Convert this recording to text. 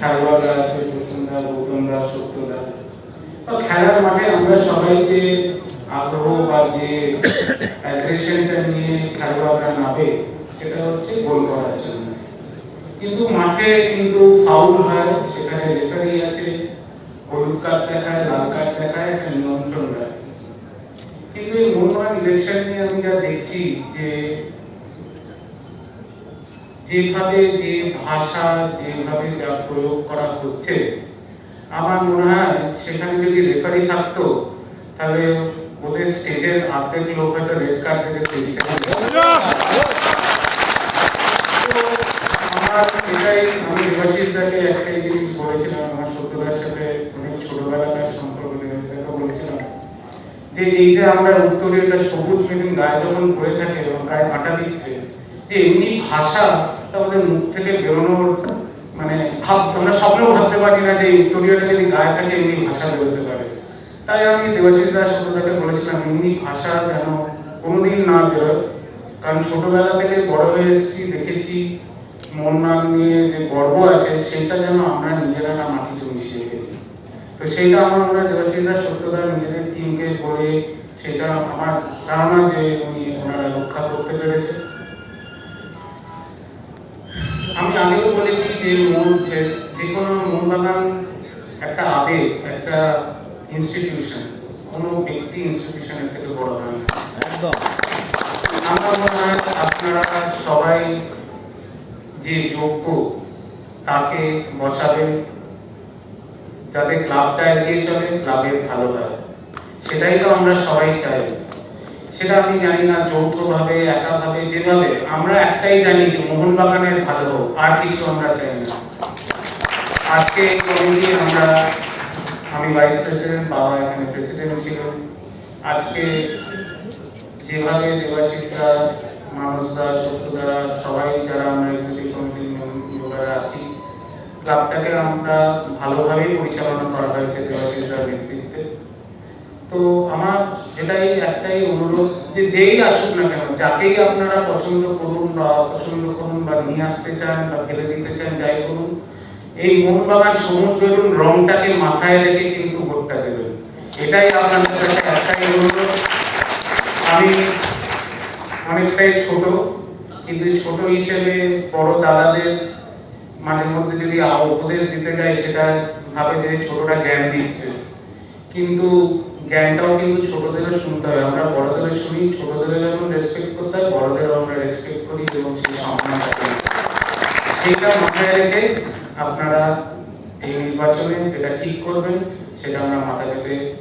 খেলোয়াড়রা আছে প্রসন্দা গৌতমদা সত্যদা তো খেলার মাঠে আমরা সবাই যে আগ্রহ বা যে অ্যাগ্রেশনটা নিয়ে খেলোয়াড়রা নামে, সেটা হচ্ছে গোল করার জন্য। কিন্তু মাঠে কিন্তু ফাউল হয়, সেখানে রেফারি আছে, হলুদ কার্ড দেখায়, লাল কার্ড দেখায়, একটা নিয়ন্ত্রণ রাখে। কিন্তু এই মোহনবাগান ইলেকশন নিয়ে আমি যা দেখছি যে যেভাবে যে ভাষা, যেভাবে যা প্রয়োগ করা হচ্ছে, আমার মনে হয় সেখানে যদি রেফারি থাকতো, তাহলে ওদের স্টেজের অর্ধেক লোক হয়তো রেড কার্ড থেকে আমার এটাই আমি দেবাশিস দাকে একটাই জিনিস বলেছিলাম, আমার সত্যদার সাথে অনেক ছোটবেলাকার সম্পর্ক দেবাশিসকে বলেছিলাম, যে এই যে আমরা উত্তরে একটা সবুজ মিলিং গায়ে যখন পড়ে থাকে এবং গায়ে কাঁটা দিচ্ছে যে এমনি ভাষা আমাদের মুখ থেকে বেরোনোর মানে ভাব, আমরা স্বপ্নেও ভাবতে পারি না যে এই উত্তরীয়টা যদি গায়ে থাকে এমনি ভাষা বেরোতে পারে। তাই আমি দেবাশিস দাস সত্যদাকে বলেছিলাম, এমনি ভাষা যেন কোনোদিন না বেরোয়। কারণ ছোটবেলা থেকে বড় হয়ে এসেছি, দেখেছি, মন নাম নিয়ে যে গর্ব আছে, সেটা যেন আমরা নিজেরা না মাটিতে মিশিয়ে তো সেইটা আমার মনে হয় দেবাশিসদা সত্যদা নিজেদের টিমকে বলে সেটা আমার ধারণা যে উনি ওনারা রক্ষা করতে পেরেছে। আমি আগেও বলেছি যে মন যে কোনো মোহনবাগান একটা আবেগ একটা ইনস্টিটিউশন কোনো ব্যক্তি ইনস্টিটিউশনের থেকে বড় হয় একদম। আমার মনে হয় আপনারা সবাই যে যোগ্য তাকে বসাবেন যাতে ক্লাবটা এগিয়ে চলে ক্লাবের ভালো হয়। সেটাই তো আমরা সবাই চাই। সেটা আমি জানি না, যৌথভাবে, একাভাবে, যেভাবে। আমরা একটাই জানি যে মোহনবাগানের ভালো আর কিছু আমরা চাই না। আজকে কমিটি আমরা, আমি ভাইস প্রেসিডেন্ট বাবা এখানে প্রেসিডেন্ট ছিলেন আজকে যেভাবে দেবাশিসরা মানুষরা সত্যদারা, সবাই যারা আমরা এক্সিকিউটিভ কমিটির মেম্বাররা আছি, ক্লাবটাকে আমরা ভালোভাবেই পরিচালনা করা হয়েছে দেবাশিসরার নেতৃত্বে। তো আমার এটাই একটাই অনুরোধ যে যেই আসুক না কেন, যাকেই আপনারা পছন্দ করুন বা পছন্দ করুন বা নিয়ে আসতে চান বা ফেলে দিতে চান, যাই করুন এই মন মোহনবাগান সমুদ্রের রংটাকে মাথায় রেখে কিন্তু ভোটটা দেবেন। এটাই আপনাদের কাছে একটাই অনুরোধ। আমি অনেকটাই ছোট, কিন্তু ছোট হিসেবে বড় দাদাদের মাঝে মধ্যে যদি উপদেশ দিতে যাই, সেটা ভাবে যে ছোটটা জ্ঞান দিচ্ছে। কিন্তু জ্ঞানটাও কিন্তু ছোটদেরও শুনতে হবে। আমরা বড়দের শুনি, ছোটদের যেমন রেসপেক্ট করতে হয়, বড়দেরও আমরা রেসপেক্ট করি এবং সেই সম্মান করি সেটা মাথায় রেখে আপনারা এই নির্বাচনে যেটা ঠিক করবেন, সেটা আমরা মাথায় ধন্যবাদ